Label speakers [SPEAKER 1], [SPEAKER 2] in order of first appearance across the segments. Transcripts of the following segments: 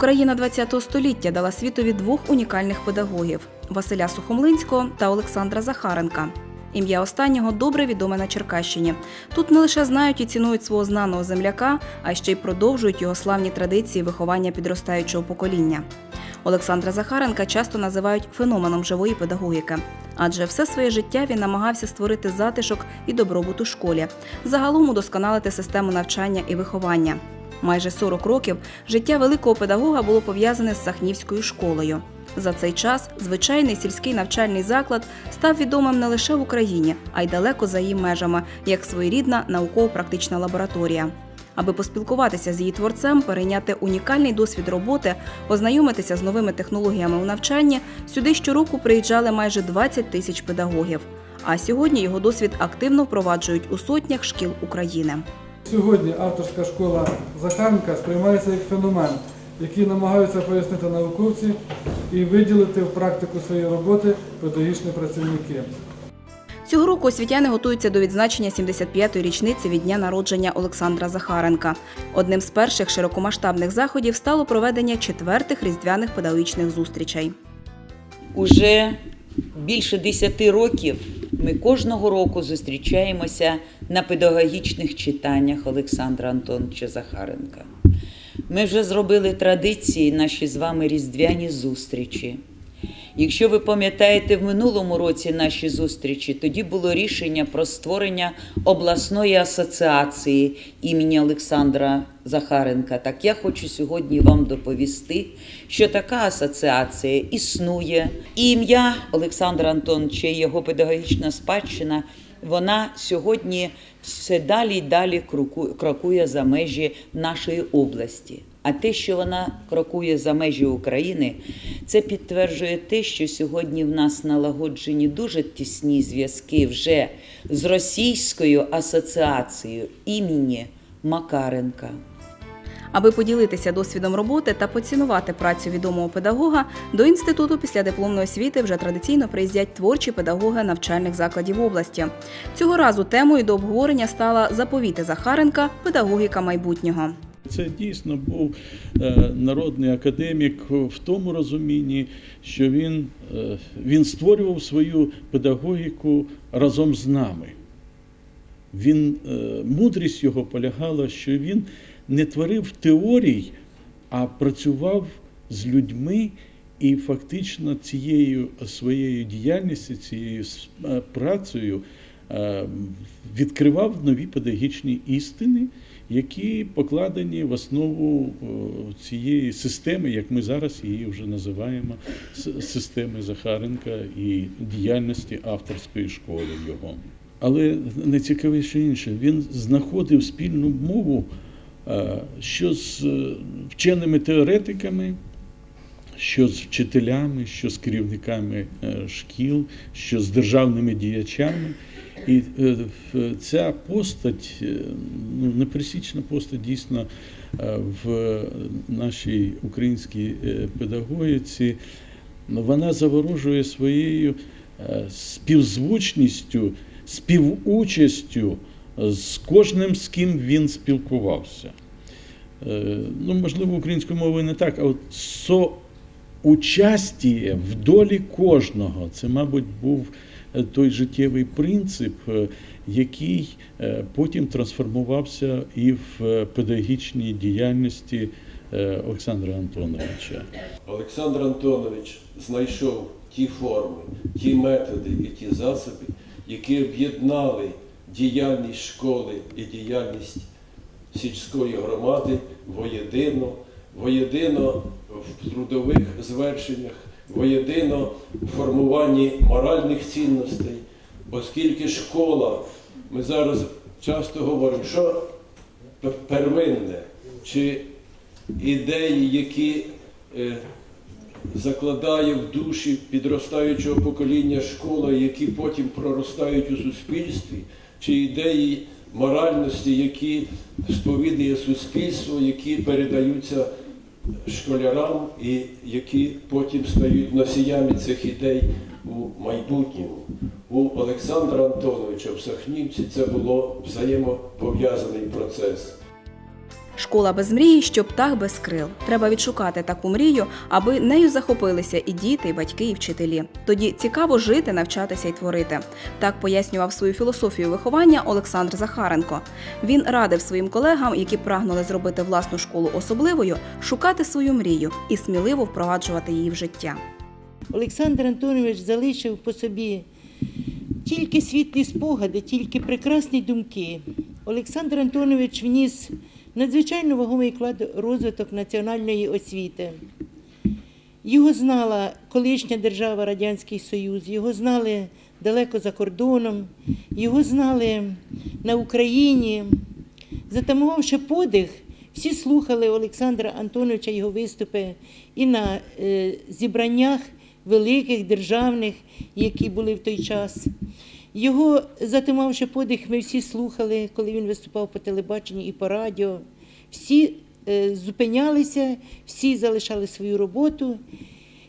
[SPEAKER 1] Україна ХХ століття дала світові двох унікальних педагогів Василя Сухомлинського та Олександра Захаренка. Ім'я останнього добре відоме на Черкащині. Тут не лише знають і цінують свого знаного земляка, а ще й продовжують його славні традиції виховання підростаючого покоління. Олександра Захаренка часто називають феноменом живої педагогіки, адже все своє життя він намагався створити затишок і добробут у школі, загалом удосконалити систему навчання і виховання. Майже 40 років життя великого педагога було пов'язане з Сахнівською школою. За цей час звичайний сільський навчальний заклад став відомим не лише в Україні, а й далеко за її межами, як своєрідна науково-практична лабораторія. Аби поспілкуватися з її творцем, перейняти унікальний досвід роботи, ознайомитися з новими технологіями у навчанні, сюди щороку приїжджали майже 20 тисяч педагогів. А сьогодні його досвід активно впроваджують у сотнях шкіл України.
[SPEAKER 2] Сьогодні авторська школа Захаренка сприймається як феномен, який намагаються пояснити науковці і виділити в практику своєї роботи педагогічні працівники.
[SPEAKER 1] Цього року освітяни готуються до відзначення 75-ї річниці від дня народження Олександра Захаренка. Одним з перших широкомасштабних заходів стало проведення четвертих різдвяних педагогічних зустрічей.
[SPEAKER 3] Уже більше 10 років ми кожного року зустрічаємося на педагогічних читаннях Олександра Антоновича Захаренка. Ми вже зробили традиції наші з вами різдвяні зустрічі. Якщо ви пам'ятаєте в минулому році наші зустрічі, тоді було рішення про створення обласної асоціації імені Олександра Захаренка. Так я хочу сьогодні вам доповісти, що така асоціація існує. І ім'я Олександра Антоновича, і його педагогічна спадщина, вона сьогодні все далі й далі крокує за межі нашої області. А те, що вона крокує за межі України, це підтверджує те, що сьогодні в нас налагоджені дуже тісні зв'язки вже з Російською асоціацією імені Макаренка.
[SPEAKER 1] Аби поділитися досвідом роботи та поцінувати працю відомого педагога, до інституту після дипломної освіти вже традиційно приїздять творчі педагоги навчальних закладів області. Цього разу темою до обговорення стала заповіти Захаренка педагогіка майбутнього.
[SPEAKER 4] Це дійсно був е, народний академік в тому розумінні, що він, е, він створював свою педагогіку разом з нами. Він, е, мудрість його полягала, що він не творив теорій, а працював з людьми і фактично цією своєю діяльністю, цією е, працею е, відкривав нові педагогічні істини, які покладені в основу е, цієї системи, як ми зараз її вже називаємо, системи Захаренка і діяльності авторської школи його. Але найцікавіше інше, він знаходив спільну мову, що з е, вченими теоретиками, що з вчителями, що з керівниками е, шкіл, що з державними діячами. І е, ця постать, ну, непересічна постать дійсно в нашій українській педагогіці, вона заворожує своєю співзвучністю, співучастю з кожним, з ким він спілкувався. Е, Ну, можливо, українською мовою не так, а от соучастіє в долі кожного. Це, мабуть, був е, той життєвий принцип, е, який потім трансформувався і в педагогічній діяльності Олександра Антоновича.
[SPEAKER 5] Олександр Антонович знайшов ті форми, ті методи і ті засоби, які об'єднали діяльність школи і діяльність сільської громади воєдино, воєдино в трудових звершеннях, воєдино в формуванні моральних цінностей, оскільки школа, ми зараз часто говоримо, що первинне, чи ідеї, які е, закладає в душі підростаючого покоління школа, які потім проростають у суспільстві, чи ідеї моральності, які сповідує суспільство, які передаються школярам і які потім стають носіями цих ідей у майбутньому. У Олександра Антоновича в Сахнівці це було взаємопов'язаний процес.
[SPEAKER 1] Школа без мрії, що птах без крил. Треба відшукати таку мрію, аби нею захопилися і діти, і батьки, і вчителі. Тоді цікаво жити, навчатися і творити. Так пояснював свою філософію виховання Олександр Захаренко. Він радив своїм колегам, які прагнули зробити власну школу особливою, шукати свою мрію і сміливо впроваджувати її в життя.
[SPEAKER 6] Олександр Антонович залишив по собі тільки світлі спогади, тільки прекрасні думки. Олександр Антонович вніс надзвичайно вагомий вклад у розвиток національної освіти. Його знала колишня держава Радянський Союз, його знали далеко за кордоном, його знали на Україні. Затамувавши подих, всі слухали Олександра Антоновича його виступи і на е, зібраннях великих державних, які були в той час. Його, затимавши подих, ми всі слухали, коли він виступав по телебаченню і по радіо. Всі е, зупинялися, всі залишали свою роботу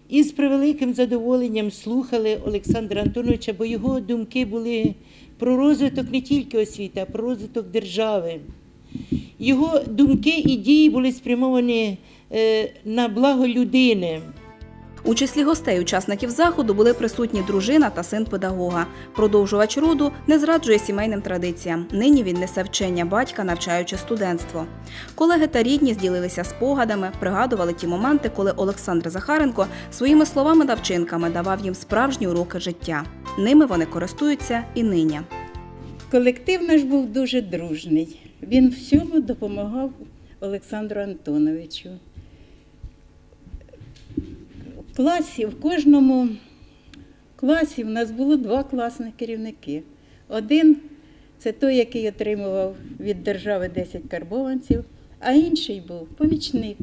[SPEAKER 6] і з превеликим задоволенням слухали Олександра Антоновича, бо його думки були про розвиток не тільки освіти, а про розвиток держави. Його думки і дії були спрямовані е, на благо людини.
[SPEAKER 1] У числі гостей учасників заходу були присутні дружина та син педагога. Продовжувач роду не зраджує сімейним традиціям. Нині він несе вчення батька, навчаючи студентство. Колеги та рідні зділилися спогадами, пригадували ті моменти, коли Олександр Захаренко своїми словами та вчинками давав їм справжні уроки життя. Ними вони користуються і нині.
[SPEAKER 7] Колектив наш був дуже дружний. Він всьому допомагав Олександру Антоновичу. Класі, в кожному класі в нас було два класних керівники. Один це той, який отримував від держави 10 карбованців, а інший був помічник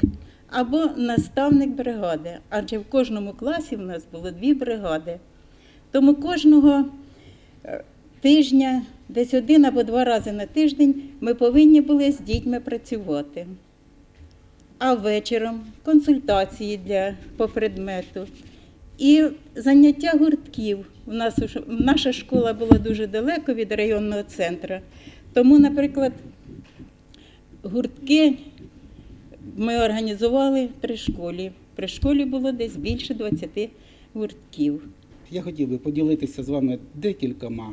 [SPEAKER 7] або наставник бригади. Адже в кожному класі в нас було дві бригади. Тому кожного е, тижня, десь один або два рази на тиждень, ми повинні були з дітьми працювати. А вечором консультації для по предмету. І заняття гуртків. У нас наша школа була дуже далеко від районного центру. Тому, наприклад, гуртки ми організували при школі. При школі було десь більше 20 гуртків.
[SPEAKER 8] Я хотів би поділитися з вами декількома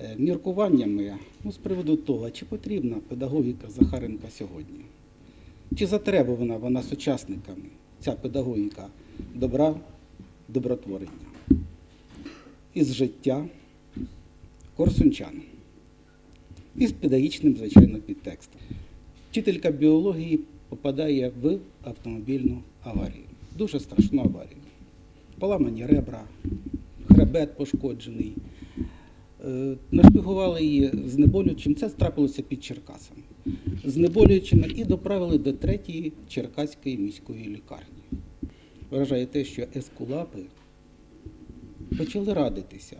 [SPEAKER 8] е, міркуваннями ну, з приводу того, чи потрібна педагогіка Захаренка сьогодні. Чи затребувана вона сучасниками, ця педагогіка добра, добротворення із життя корсунчан і з педагогічним, звичайно, підтекстом. Вчителька біології попадає в автомобільну аварію. Дуже страшну аварію поламані ребра, хребет пошкоджений. Е, Нашпигували її знеболюючим. Це трапилося під Черкасами. Знеболюючими і доправили до третьої Черкаської міської лікарні. Вражає те, що ескулапи почали радитися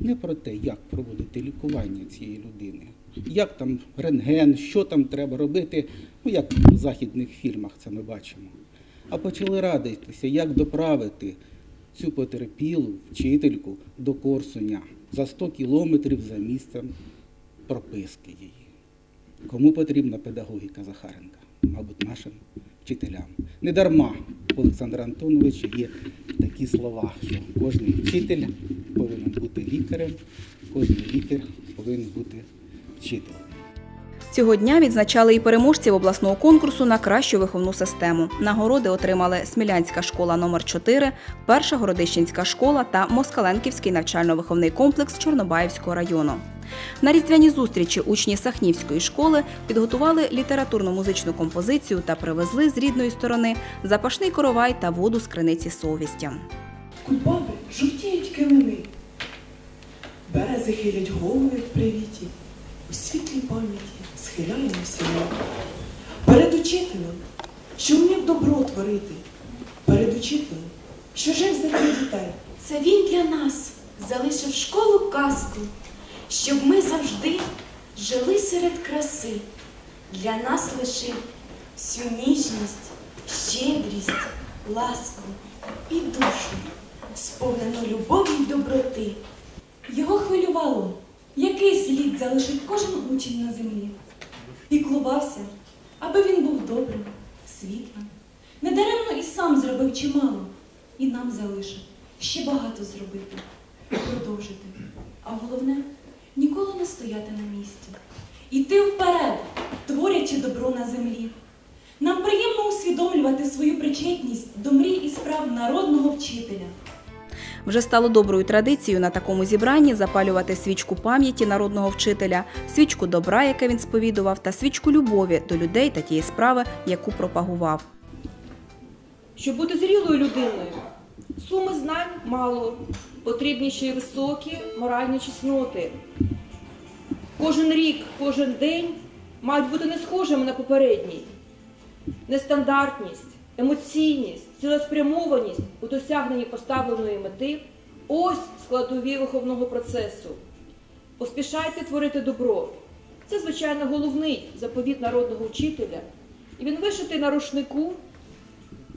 [SPEAKER 8] не про те, як проводити лікування цієї людини, як там рентген, що там треба робити, ну як в західних фільмах це ми бачимо. А почали радитися, як доправити цю потерпілу вчительку до Корсуня за 100 кілометрів за місцем прописки її. Кому потрібна педагогіка Захаренка? Мабуть, нашим вчителям. Не дарма у Олександра Антоновича є такі слова, що кожен вчитель повинен бути лікарем, кожен лікар повинен бути вчителем.
[SPEAKER 1] Цього дня відзначали і переможців обласного конкурсу на кращу виховну систему. Нагороди отримали Смілянська школа номер 4 Перша Городищенська школа та Москаленківський навчально-виховний комплекс Чорнобаївського району. На різдвяні зустрічі учні Сахнівської школи підготували літературно-музичну композицію та привезли з рідної сторони запашний коровай та воду з криниці совісті.
[SPEAKER 9] Кульбаби жовтіють килими, берези хилять голови в привіті, у світлій пам'яті схиляємося ми. Перед учителем, що вмів добро творити, перед учителем, що жив за тих дітей.
[SPEAKER 10] Це він для нас залишив школу казку, щоб ми завжди жили серед краси. Для нас лишив всю ніжність, щедрість, ласку і душу, сповнену любові й доброти.
[SPEAKER 11] Його хвилювало, який слід залишить кожен учень на землі. Піклувався аби він був добрим, світлим. Недаремно і сам зробив чимало, і нам залишив ще багато зробити, продовжити. А головне ніколи не стояти на місці. Іти вперед, творячи добро на землі. Нам приємно усвідомлювати свою причетність до мрій і справ народного вчителя.
[SPEAKER 1] Вже стало доброю традицією на такому зібранні запалювати свічку пам'яті народного вчителя, свічку добра, яке він сповідував, та свічку любові до людей та тієї справи, яку пропагував.
[SPEAKER 12] Щоб бути зрілою людиною, суми знань мало, потрібні ще й високі моральні чесноти. Кожен рік, кожен день мають бути не схожими на попередній. Нестандартність, емоційність, цілеспрямованість у досягненні поставленої мети ось складові виховного процесу. Поспішайте творити добро. Це, звичайно, головний заповіт народного вчителя, і він вишитий на рушнику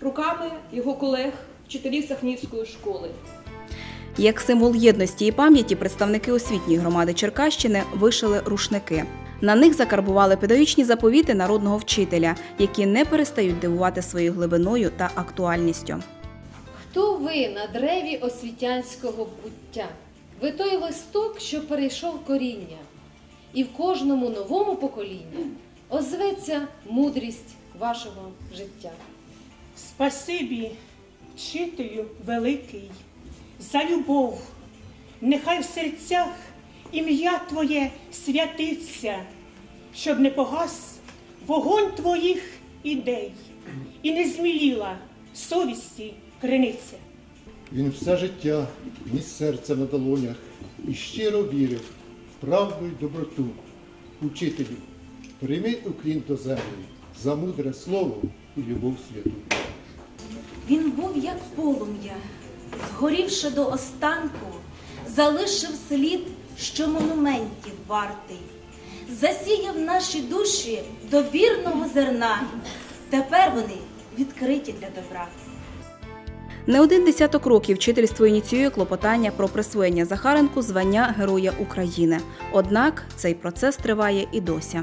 [SPEAKER 12] руками його колег, вчителів Сахнівської школи.
[SPEAKER 1] Як символ єдності і пам'яті представники освітньої громади Черкащини вишили рушники. На них закарбували педагогічні заповіти народного вчителя, які не перестають дивувати своєю глибиною та актуальністю.
[SPEAKER 13] Хто ви на древі освітянського буття? Ви той листок, що перейшов коріння, і в кожному новому поколінні озветься мудрість вашого життя.
[SPEAKER 14] Спасибі, вчителю великий, за любов, нехай в серцях ім'я Твоє святиться, щоб не погас вогонь Твоїх ідей і не зміліла совісті криниця.
[SPEAKER 15] Він все життя ніс серце на долонях і щиро вірив в правду й доброту. Учителю, прийми уклін до землі за мудре слово і любов святу.
[SPEAKER 10] Він був як полум'я, згорівши до останку, залишив слід, що монументів вартий, засіяв наші душі добірного зерна. Тепер вони відкриті для добра.
[SPEAKER 1] Не один десяток років вчительство ініціює клопотання про присвоєння Захаренку звання Героя України. Однак цей процес триває і досі.